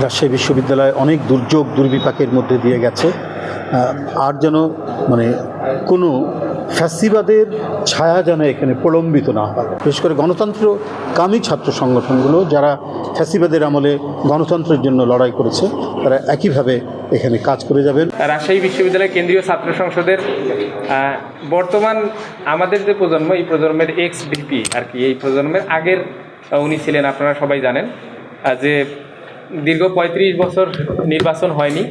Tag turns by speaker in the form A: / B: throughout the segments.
A: রাজশাহী বিশ্ববিদ্যালয় অনেক দুর্যোগ দুর্বিপাকের মধ্যে দিয়ে গেছে। আর যেন মানে কোনো ফ্যাসিবাদের ছায়া যেন এখানে প্রলম্বিত না হয়। বিশেষ করে গণতন্ত্র কামী ছাত্র সংগঠনগুলো যারা ফ্যাসিবাদের আমলে গণতন্ত্রের জন্য লড়াই করেছে, তারা একইভাবে এখানে কাজ করে যাবেন।
B: রাজশাহী বিশ্ববিদ্যালয় কেন্দ্রীয় ছাত্র সংসদের বর্তমান আমাদের যে প্রজন্ম, এই প্রজন্মের এক্স ভিপি আর কি, এই প্রজন্মের আগের উনি ছিলেন, আপনারা সবাই জানেন যে দীর্ঘ পঁয়ত্রিশ বছর নির্বাচন হয়নি।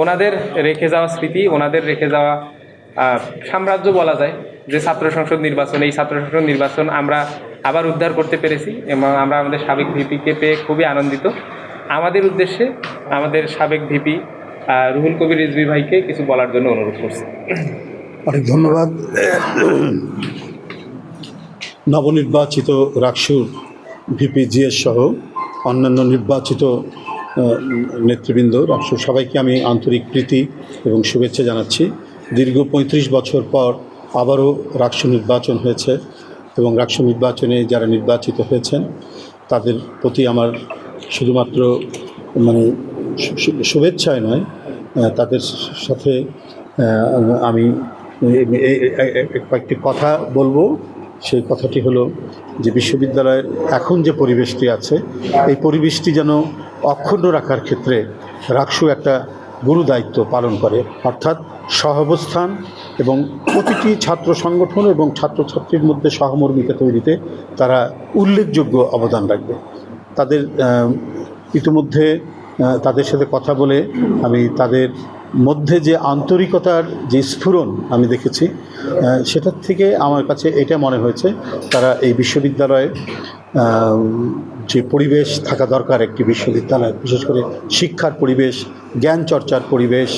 B: ওনাদের রেখে যাওয়া স্মৃতি, ওনাদের রেখে যাওয়া সাম্রাজ্য বলা যায় যে ছাত্র সংসদ নির্বাচন, এই ছাত্র সংসদ নির্বাচন আমরা আবার উদ্ধার করতে পেরেছি এবং আমরা আমাদের সাবেক ভিপিকে পেয়ে খুবই আনন্দিত। আমাদের উদ্দেশ্যে আমাদের সাবেক ভিপি রুহুল কবির রিজভি ভাইকে কিছু বলার জন্য অনুরোধ করছি।
A: অনেক ধন্যবাদ। নবনির্বাচিত রাকসুর ভিপি জিএস সহ অন্যান্য নির্বাচিত নেতৃবৃন্দ রাকসুর সবাইকে আমি আন্তরিক প্রীতি এবং শুভেচ্ছা জানাচ্ছি। দীর্ঘ পঁয়ত্রিশ বছর পর আবারও রাকসু নির্বাচন হয়েছে এবং রাকসু নির্বাচনে যারা নির্বাচিত হয়েছেন, তাদের প্রতি আমার শুধুমাত্র মানে শুভেচ্ছায় নয় তাদের সাথে আমি কয়েকটি কথা বলব। সেই কথাটি হলো যে বিশ্ববিদ্যালয়ের এখন যে পরিবেশটি আছে, এই পরিবেশটি যেন অক্ষুণ্ণ রাখার ক্ষেত্রে রাকসু একটা গুরু দায়িত্ব পালন করে, অর্থাৎ সহাবস্থান এবং প্রতিটি ছাত্র সংগঠন এবং ছাত্রছাত্রীর মধ্যে সহমর্মিতা তৈরিতে তারা উল্লেখযোগ্য অবদান রাখবে। তাদের ইতিমধ্যে তাদের সাথে কথা বলে আমি তাদের মধ্যে যে আন্তরিকতার যে স্ফুরণ আমি দেখেছি সেটার থেকে আমার কাছে এটা মনে হয়েছে, তারা এই বিশ্ববিদ্যালয়ে যে পরিবেশ থাকা দরকার একটি বিশ্ববিদ্যালয় বিশেষ করে শিক্ষার পরিবেশ জ্ঞান চর্চার পরিবেশ।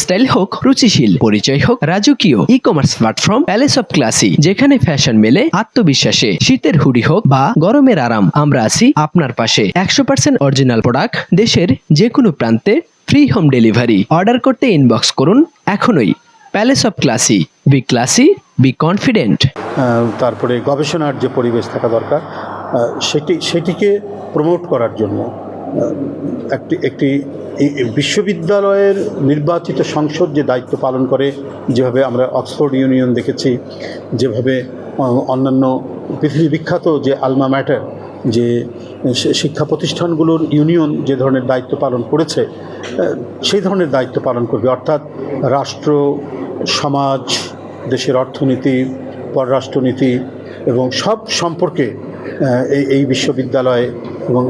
C: স্টাইল হোক রুচিশীল পরিচয় হোক রাজকীয় e commerce platform palace of classy যেখানে ফ্যাশন মেলে আত্মবিশ্বাসে শীতের হুডি হোক বা গরমের আরাম আমরা আছি আপনার পাশে। একশো পার্সেন্ট অরিজিনাল প্রোডাক্ট দেশের যে কোনো প্রান্তে ফ্রি হোম ডেলিভারি অর্ডার করতে ইনবক্স করুন এখনই। Palace of classy be classy be confident
A: তারপরে গবেষণার যে পরিবেশ থাকা দরকার সেটি, সেটিকে প্রমোট করার জন্য একটি একটি বিশ্ববিদ্যালয়ের নির্বাচিত সংসদ যে দায়িত্ব পালন করে, যেভাবে আমরা অক্সফোর্ড ইউনিয়ন দেখেছি, যেভাবে অন্যান্য পৃথিবী বিখ্যাত যে আলমা ম্যাটার, যে শিক্ষা প্রতিষ্ঠানগুলোর ইউনিয়ন যে ধরনের দায়িত্ব পালন করেছে সেই ধরনের দায়িত্ব পালন করবে। অর্থাৎ রাষ্ট্র, সমাজ, দেশের অর্থনীতি, পররাষ্ট্রনীতি এবং সব সম্পর্কে এই বিশ্ববিদ্যালয় এবং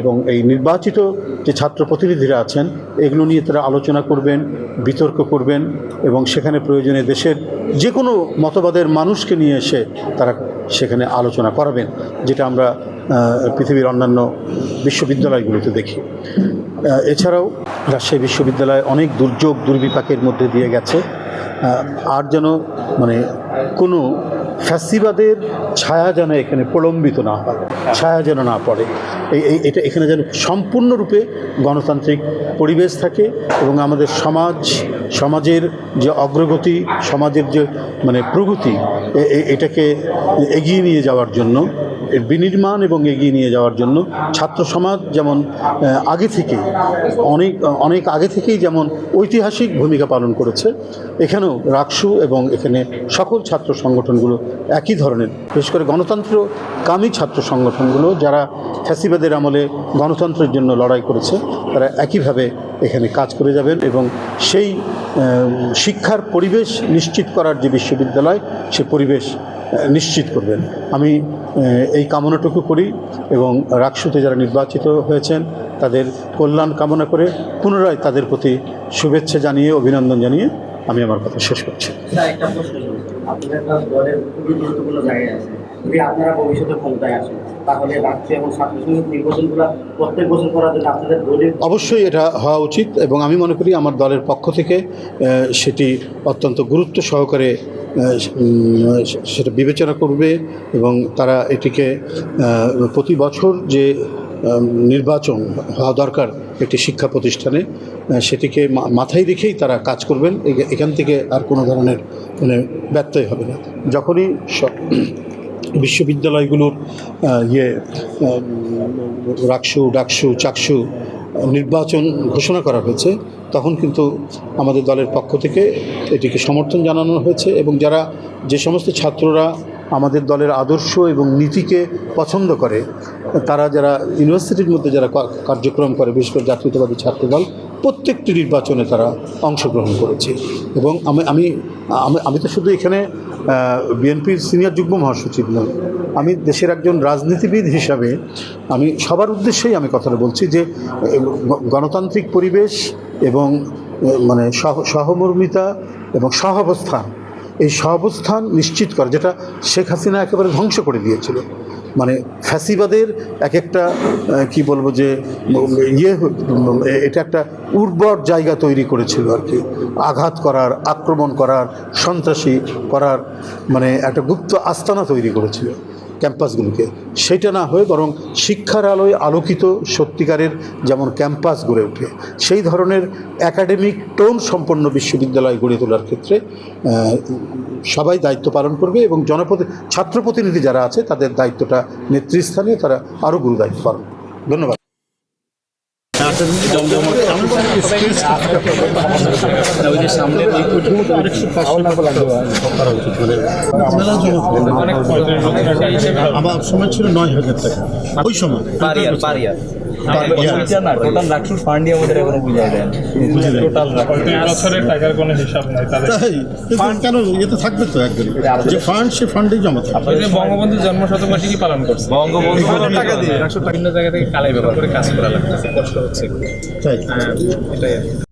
A: এবং এই নির্বাচিত যে ছাত্র প্রতিনিধিরা আছেন, এগুলো নিয়ে তারা আলোচনা করবেন, বিতর্ক করবেন এবং সেখানে প্রয়োজনে দেশের যে কোনো মতবাদের মানুষকে নিয়ে এসে তারা সেখানে আলোচনা করাবেন, যেটা আমরা পৃথিবীর অন্যান্য বিশ্ববিদ্যালয়গুলোতে দেখি। এছাড়াও রাজশাহী বিশ্ববিদ্যালয় অনেক দুর্যোগ, দুর্বিপাকের মধ্যে দিয়ে গেছে। আর যেন মানে কোনো ফ্যাসিবাদের ছায়া যেন এখানে প্রলম্বিত না হয়, ছায়া যেন না পড়ে। এই এটা এখানে যেন সম্পূর্ণরূপে গণতান্ত্রিক পরিবেশ থাকে এবং আমাদের সমাজ, সমাজের যে অগ্রগতি, সমাজের যে মানে প্রগতি এটাকে এগিয়ে নিয়ে যাওয়ার জন্য এর বিনির্মাণ এবং এগিয়ে নিয়ে যাওয়ার জন্য ছাত্র সমাজ যেমন আগে থেকেই, অনেক অনেক আগে থেকেই যেমন ঐতিহাসিক ভূমিকা পালন করেছে, এখানেও রাকসু এবং এখানে সকল ছাত্র সংগঠনগুলো একই ধরনের। বিশেষ করে গণতন্ত্র কামী ছাত্র সংগঠনগুলো যারা ফ্যাসিবাদের আমলে গণতন্ত্রের জন্য লড়াই করেছে, তারা একইভাবে এখানে কাজ করে যাবেন এবং সেই শিক্ষার পরিবেশ নিশ্চিত করার যে বিশ্ববিদ্যালয়, সে পরিবেশ নিশ্চিত করবেন। আমি এই কামনাটুকু করি এবং রাকসুতে যারা নির্বাচিত হয়েছেন তাদের কল্যাণ কামনা করে পুনরায় তাদের প্রতি শুভেচ্ছা জানিয়ে অভিনন্দন জানিয়ে আমি আমার কথা শেষ করছি।
D: স্যার একটা প্রশ্ন ছিল আপনাদের একটা দলের খুবই গুরুত্বপূর্ণ জায়গায় আছে যদি আপনারা ভবিষ্যতে ক্ষমতায় আসেন তাহলে রাজ্য এবং ছাত্র সংসদ নির্বাচনগুলো প্রত্যেক বছর করার জন্য আপনাদের দলীয়
A: অবশ্যই এটা হওয়া উচিত এবং আমি মনে করি আমার দলের পক্ষ থেকে সেটি অত্যন্ত গুরুত্ব সহকারে সেটা বিবেচনা করবে এবং তারা এটিকে প্রতি বছর যে নির্বাচন হওয়া দরকার একটি শিক্ষা প্রতিষ্ঠানে সেটিকে মাথায় রেখেই তারা কাজ করবেন। এখান থেকে আর কোনো ধরনের মানে ব্যত্যয় হবে না। যখনই বিশ্ববিদ্যালয়গুলোর ইয়ে রাকসু, ডাকসু, চাকসু নির্বাচন ঘোষণা করা হয়েছে, তখন কিন্তু আমাদের দলের পক্ষ থেকে এটিকে সমর্থন জানানো হয়েছে এবং যারা যে সমস্ত ছাত্ররা আমাদের দলের আদর্শ এবং নীতিকে পছন্দ করে, তারা যারা ইউনিভার্সিটির মধ্যে যারা কার্যক্রম করে, বিশেষ করে জাতীয়তাবাদী ছাত্রদল, প্রত্যেকটি নির্বাচনে তারা অংশগ্রহণ করেছে। এবং আমি আমি আমি তো শুধু এখানে বিএনপির সিনিয়র যুগ্ম মহাসচিব নয়। আমি দেশের একজন রাজনীতিবিদ হিসাবে আমি সবার উদ্দেশ্যেই আমি কথাটা বলছি যে গণতান্ত্রিক পরিবেশ এবং মানে সহ, সহমর্মিতা এবং সহাবস্থান এই সহাবস্থান নিশ্চিত করা, যেটা শেখ হাসিনা একেবারে ধ্বংস করে দিয়েছিল। মানে ফ্যাসিবাদের এক একটা কি বলব যে ইয়ে এটা একটা উর্বর জায়গা তৈরি করেছিল আর কি। আঘাত করার, আক্রমণ করার, সন্ত্রাসী করার মানে একটা গুপ্ত আস্তানা তৈরি করেছিল। ক্যাম্পাসগুলোকে সেটা না হয়ে বরং শিক্ষার আলোয় আলোকিত সত্যিকারের যেমন ক্যাম্পাস গড়ে ওঠে, সেই ধরনের একাডেমিক টোন সম্পন্ন বিশ্ববিদ্যালয় গড়ে তোলার ক্ষেত্রে সবাই দায়িত্ব পালন করবে এবং জনপ্রতি ছাত্র প্রতিনিধি যারা আছে তাদের দায়িত্বটা নেতৃস্থানে তারা আরও গুরু দায়িত্ব পালন। ধন্যবাদ
E: আমার সময় ছিল নয় হাজার টাকা। ওই সময়।
F: পারিয়ার পারিয়ার টোটাল রাখসুর ফান্ডই আমাদের এখনও বুঝাই দেন টোটাল
G: বছরের টাকার কোনো হিসাব নাই তাদের
E: তাই? কিন্তু কেন ইয়েতে থাকবে তো একদিন যে ফান্ড সে ফান্ডেই জমা থাকবে।
B: এই যে বঙ্গবন্ধু জন্ম শতবার্ষিকী পালন করছে।
F: বঙ্গবন্ধু
B: টাকা দিয়ে। বিভিন্ন জায়গা থেকে কালাই ব্যবহার করে কাজ করা লাগতেছে কষ্ট হচ্ছে।
E: তাই।
B: হ্যাঁ, এটাই।